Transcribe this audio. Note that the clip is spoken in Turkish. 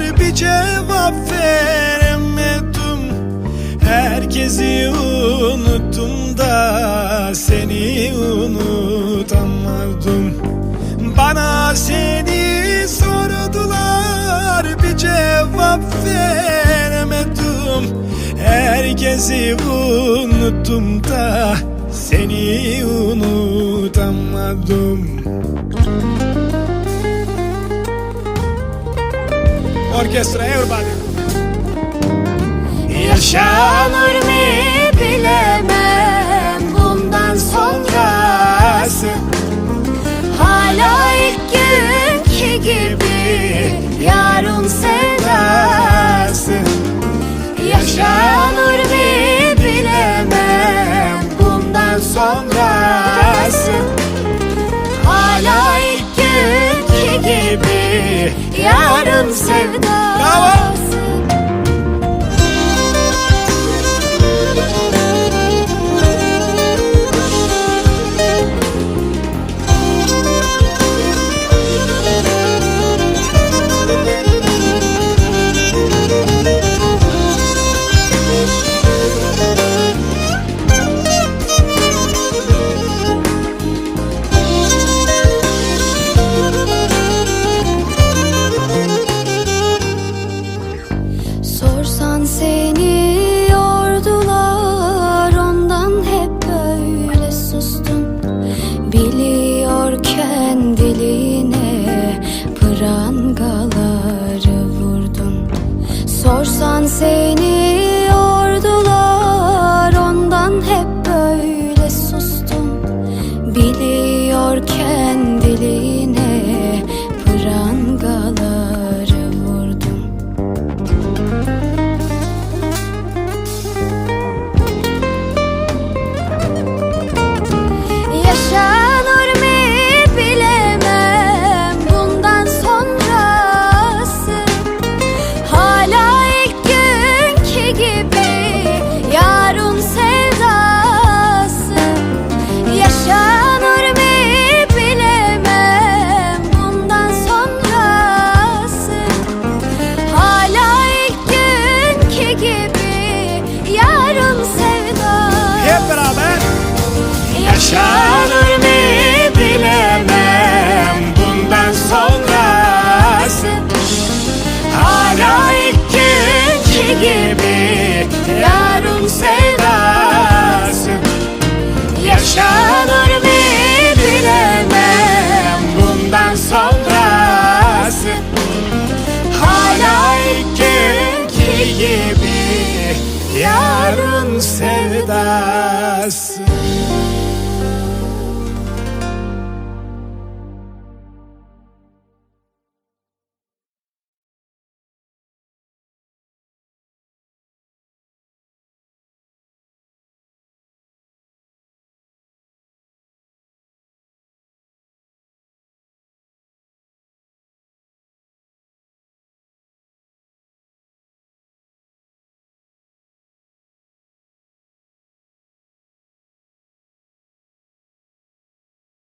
kadar bir cevap veremedim. Herkesi unuttum da seni unutamadım Bana seni sordular bir cevap veremedim. Herkesi unuttum da seni unutamadım Müzik orchestra, everybody. Yaşanır mı bilemem. go. sevdasın Yaşa.